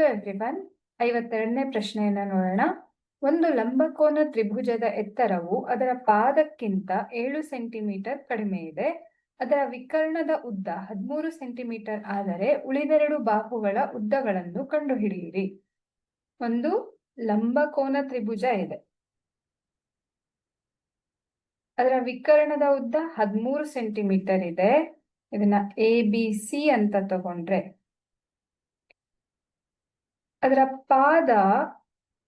Hello everyone ಐವತ್ತೆರಡನೇ ಪ್ರಶ್ನೆಯನ್ನ ನೋಡೋಣ. ಒಂದು ಲಂಬಕೋನ ತ್ರಿಭುಜದ ಎತ್ತರವು ಅದರ ಪಾದಕ್ಕಿಂತ ಏಳು ಸೆಂಟಿಮೀಟರ್ ಕಡಿಮೆ ಇದೆ. ಅದರ ವಿಕರ್ಣದ ಉದ್ದ ಹದಿಮೂರು ಸೆಂಟಿಮೀಟರ್ ಆದರೆ ಉಳಿದೆರಡು ಬಾಹುಗಳ ಉದ್ದಗಳನ್ನು ಕಂಡುಹಿಡಿಯಿರಿ. ಒಂದು ಲಂಬಕೋನ ತ್ರಿಭುಜ ಇದೆ. ಅದರ ವಿಕರ್ಣದ ಉದ್ದ ಹದಿಮೂರು ಸೆಂಟಿಮೀಟರ್ ಇದೆ. ಇದನ್ನ ಎ ಬಿ ಸಿ ಅಂತ ತಗೊಂಡ್ರೆ ಅದರ ಪಾದ,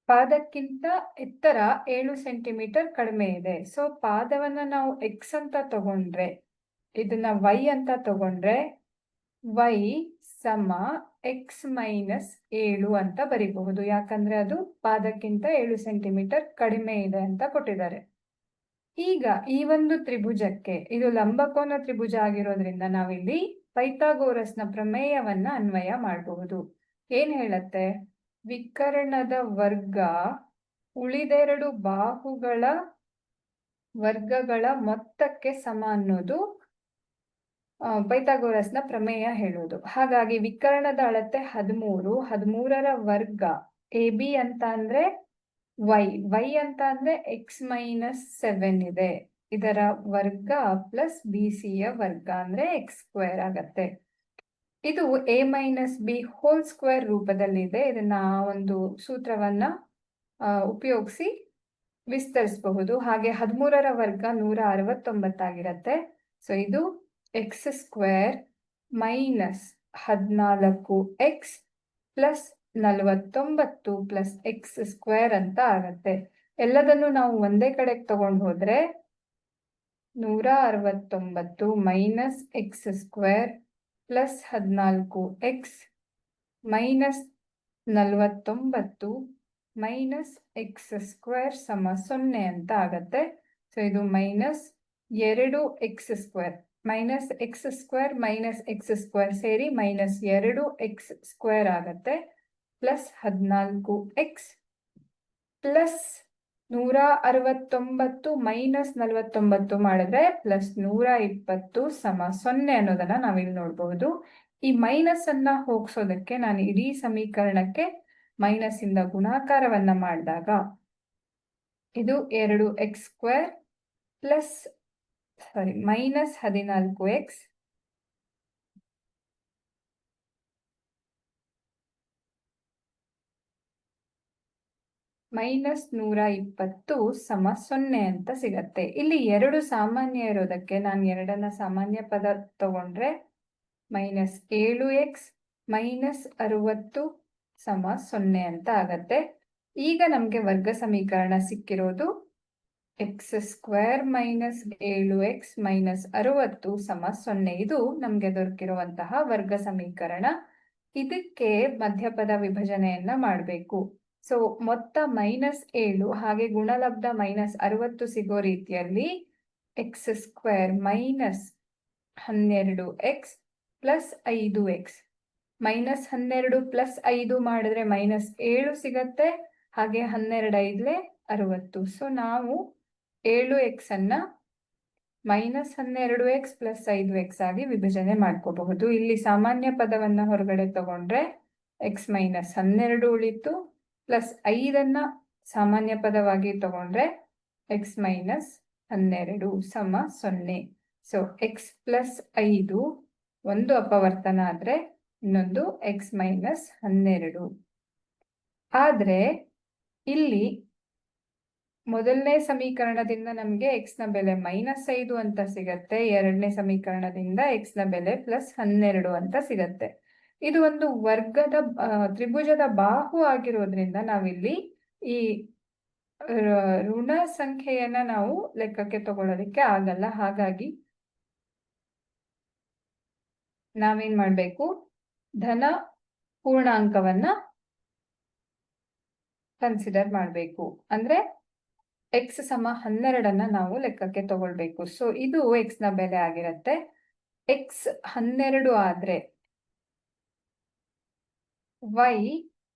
ಪಾದಕ್ಕಿಂತ ಎತ್ತರ ಏಳು ಸೆಂಟಿಮೀಟರ್ ಕಡಿಮೆ ಇದೆ. ಸೊ ಪಾದವನ್ನ ನಾವು ಎಕ್ಸ್ ಅಂತ ತಗೊಂಡ್ರೆ, ಇದನ್ನ ವೈ ಅಂತ ತಗೊಂಡ್ರೆ ವೈ ಸಮ ಎಕ್ಸ್ ಮೈನಸ್ ಏಳು ಅಂತ ಬರಿಬಹುದು. ಯಾಕಂದ್ರೆ ಅದು ಪಾದಕ್ಕಿಂತ ಏಳು ಸೆಂಟಿಮೀಟರ್ ಕಡಿಮೆ ಇದೆ ಅಂತ ಕೊಟ್ಟಿದ್ದಾರೆ. ಈಗ ಈ ಒಂದು ತ್ರಿಭುಜಕ್ಕೆ, ಇದು ಲಂಬಕೋನ ತ್ರಿಭುಜ ಆಗಿರೋದ್ರಿಂದ ನಾವಿಲ್ಲಿ ಪೈಥಾಗೋರಸ್ನ ಪ್ರಮೇಯವನ್ನ ಅನ್ವಯ ಮಾಡಬಹುದು. ಏನ್ ಹೇಳತ್ತೆ? ವಿಕರಣದ ವರ್ಗ ಉಳಿದೆರಡು ಬಾಹುಗಳ ವರ್ಗಗಳ ಮೊತ್ತಕ್ಕೆ ಸಮ ಅನ್ನೋದು ಪೈಥಾಗೋರಸ್ನ ಪ್ರಮೇಯ ಹೇಳೋದು ಹಾಗಾಗಿ ವಿಕರಣದ ಅಳತೆ ಹದಿಮೂರು, ಹದಿಮೂರರ ವರ್ಗ ಎ ಬಿ ಅಂತ ಅಂದ್ರೆ ವೈ ವೈ ಅಂತ ಅಂದ್ರೆ ಎಕ್ಸ್ ಮೈನಸ್ ಸೆವೆನ್ ಇದೆ. ಇದರ ವರ್ಗ ಪ್ಲಸ್ ಬಿ ಸಿ ಯ ವರ್ಗ ಅಂದ್ರೆ ಎಕ್ಸ್ ಸ್ಕ್ವೇರ್ ಆಗತ್ತೆ. ಇದು A minus B whole square ರೂಪದಲ್ಲಿದೆ. ಇದನ್ನ ಒಂದು ಸೂತ್ರವನ್ನ ಉಪಯೋಗಿಸಿ ವಿಸ್ತರಿಸಬಹುದು. ಹಾಗೆ ಹದಿಮೂರರ ವರ್ಗ ನೂರ ಅರವತ್ತೊಂಬತ್ತಾಗಿರತ್ತೆ. ಸೊ ಇದು ಎಕ್ಸ್ ಸ್ಕ್ವೇರ್ ಮೈನಸ್ ಹದಿನಾಲ್ಕು ಎಕ್ಸ್ ಪ್ಲಸ್ ನಲವತ್ತೊಂಬತ್ತು ಪ್ಲಸ್ ಎಕ್ಸ್ ಸ್ಕ್ವೇರ್ ಅಂತ ಆಗತ್ತೆ. ಎಲ್ಲದನ್ನು ನಾವು ಒಂದೇ ಕಡೆಗೆ ತಗೊಂಡು ಹೋದ್ರೆ ನೂರ ಅರವತ್ತೊಂಬತ್ತು ಮೈನಸ್ ಎಕ್ಸ್ ಸ್ಕ್ವೇರ್ ಪ್ಲಸ್ ಹದಿನಾಲ್ಕು ಎಕ್ಸ್ ಮೈನಸ್ ನಲವತ್ತೊಂಬತ್ತು ಮೈನಸ್ ಎಕ್ಸ್ ಸ್ಕ್ವೇರ್ ಸಮ ಸೊನ್ನೆ ಅಂತ ಆಗತ್ತೆ. ಸೊ ಇದು ಮೈನಸ್ ಎರಡು X square, minus X square, minus X square ಸೇರಿ ಮೈನಸ್ ಎರಡು ಎಕ್ಸ್ ಸ್ಕ್ವೇರ್ ಆಗತ್ತೆ. ಪ್ಲಸ್ ಹದಿನಾಲ್ಕು ಎಕ್ಸ್ ಪ್ಲಸ್ ನೂರ ಅರವತ್ತೊಂಬತ್ತು ಮೈನಸ್ ನಲವತ್ತೊಂಬತ್ತು ಮಾಡಿದ್ರೆ ಪ್ಲಸ್ ನೂರ ಇಪ್ಪತ್ತು ಸಮ ಸೊನ್ನೆ ಅನ್ನೋದನ್ನ ನಾವಿಲ್ಲಿ ನೋಡಬಹುದು ಈ ಮೈನಸ್ ಅನ್ನ ಹೋಗ್ಸೋದಕ್ಕೆ ನಾನು ಇಡೀ ಸಮೀಕರಣಕ್ಕೆ ಮೈನಸ್ ಇಂದ ಗುಣಾಕಾರವನ್ನ ಮಾಡಿದಾಗ ಇದು ಎರಡು X square plus sorry minus ಹದಿನಾಲ್ಕು ಎಕ್ಸ್ ಮೈನಸ್ ನೂರ ಇಪ್ಪತ್ತು ಸಮ ಸೊನ್ನೆ ಅಂತ ಸಿಗತ್ತೆ. ಇಲ್ಲಿ ಎರಡು ಸಾಮಾನ್ಯ ಇರೋದಕ್ಕೆ ನಾನು ಎರಡನ್ನ ಸಾಮಾನ್ಯ ಪದ ತಗೊಂಡ್ರೆ ಮೈನಸ್ ಏಳು ಎಕ್ಸ್ ಮೈನಸ್ ಅರುವತ್ತು ಸಮ ಸೊನ್ನೆ ಅಂತ ಆಗತ್ತೆ. ಈಗ ನಮ್ಗೆ ವರ್ಗ ಸಮೀಕರಣ ಸಿಕ್ಕಿರೋದು ಎಕ್ಸ್ ಸ್ಕ್ವೇರ್ ಮೈನಸ್ ಏಳು ಎಕ್ಸ್ ಮೈನಸ್ ಅರುವತ್ತು ಸಮ ಸೊನ್ನೆ. ಇದು ನಮ್ಗೆ ದೊರಕಿರುವಂತಹ ವರ್ಗ ಸಮೀಕರಣ. ಇದಕ್ಕೆ ಮಧ್ಯಪದ ವಿಭಜನೆಯನ್ನ ಮಾಡಬೇಕು. ಸೊ ಮೊತ್ತ ಮೈನಸ್ ಏಳು ಹಾಗೆ ಗುಣಲಬ್ಧ ಮೈನಸ್ ಅರವತ್ತು ಸಿಗೋ ರೀತಿಯಲ್ಲಿ ಎಕ್ಸ್ ಸ್ಕ್ವೇರ್ ಮೈನಸ್ ಹನ್ನೆರಡು ಎಕ್ಸ್ ಪ್ಲಸ್ ಐದು ಎಕ್ಸ್ ಮೈನಸ್ ಹನ್ನೆರಡು ಪ್ಲಸ್ ಐದು ಮಾಡಿದ್ರೆ ಮೈನಸ್ ಏಳು ಸಿಗತ್ತೆ, ಹಾಗೆ ಹನ್ನೆರಡು ಐದ್ಲೆ ಅರವತ್ತು. ಸೊ ನಾವು ಏಳು ಎಕ್ಸ್ ಅನ್ನ ಮೈನಸ್ ಹನ್ನೆರಡು ಎಕ್ಸ್ ಪ್ಲಸ್ ಐದು ಎಕ್ಸ್ ಆಗಿ ವಿಭಜನೆ ಮಾಡ್ಕೋಬಹುದು. ಇಲ್ಲಿ ಸಾಮಾನ್ಯ ಪದವನ್ನ ಹೊರಗಡೆ ತಗೊಂಡ್ರೆ ಎಕ್ಸ್ ಮೈನಸ್ ಹನ್ನೆರಡು ಉಳಿತು ಪ್ಲಸ್ ಐದನ್ನ ಸಾಮಾನ್ಯ ಪದವಾಗಿ ತಗೊಂಡ್ರೆ ಎಕ್ಸ್ ಮೈನಸ್ ಹನ್ನೆರಡು ಸಮ ಸೊನ್ನೆ. ಸೊ ಎಕ್ಸ್ ಪ್ಲಸ್ ಐದು ಒಂದು ಅಪವರ್ತನ ಆದ್ರೆ ಇನ್ನೊಂದು ಎಕ್ಸ್ ಮೈನಸ್ ಹನ್ನೆರಡು. ಆದ್ರೆ ಇಲ್ಲಿ ಮೊದಲನೇ ಸಮೀಕರಣದಿಂದ ನಮಗೆ ಎಕ್ಸ್ನ ಬೆಲೆ ಮೈನಸ್ ಐದು ಅಂತ ಸಿಗತ್ತೆ, ಎರಡನೇ ಸಮೀಕರಣದಿಂದ ಎಕ್ಸ್ನ ಬೆಲೆ ಪ್ಲಸ್ ಹನ್ನೆರಡು ಅಂತ ಸಿಗತ್ತೆ. ಇದು ಒಂದು ವರ್ಗದ ತ್ರಿಭುಜದ ಬಾಹು ಆಗಿರೋದ್ರಿಂದ ನಾವಿಲ್ಲಿ ಈ ಋಣ ಸಂಖ್ಯೆಯನ್ನ ನಾವು ಲೆಕ್ಕಕ್ಕೆ ತಗೊಳ್ಳೋದಕ್ಕೆ ಆಗಲ್ಲ. ಹಾಗಾಗಿ ನಾವೇನ್ ಮಾಡ್ಬೇಕು? ಧನ ಪೂರ್ಣಾಂಕವನ್ನ ಕನ್ಸಿಡರ್ ಮಾಡಬೇಕು. ಅಂದ್ರೆ ಎಕ್ಸ್ ಸಮ ಹನ್ನೆರಡನ್ನ ನಾವು ಲೆಕ್ಕಕ್ಕೆ ತಗೊಳ್ಬೇಕು. ಸೊ ಇದು ಎಕ್ಸ್ನ ಬೆಲೆ ಆಗಿರತ್ತೆ. ಎಕ್ಸ್ ಹನ್ನೆರಡು ಆದ್ರೆ ವೈ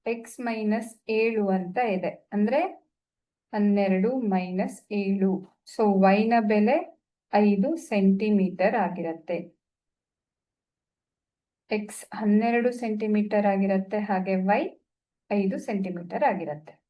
ಎಕ್ಸ್ ಮೈನಸ್ ಏಳು ಅಂತ ಇದೆ. ಅಂದ್ರೆ ಹನ್ನೆರಡು ಮೈನಸ್ ಏಳು. ಸೊ ವೈನ ಬೆಲೆ ಐದು ಸೆಂಟಿಮೀಟರ್ ಆಗಿರತ್ತೆ. ಎಕ್ಸ್ ಹನ್ನೆರಡು ಸೆಂಟಿಮೀಟರ್ ಆಗಿರತ್ತೆ, ಹಾಗೆ ವೈ ಐದು ಸೆಂಟಿಮೀಟರ್ ಆಗಿರುತ್ತೆ.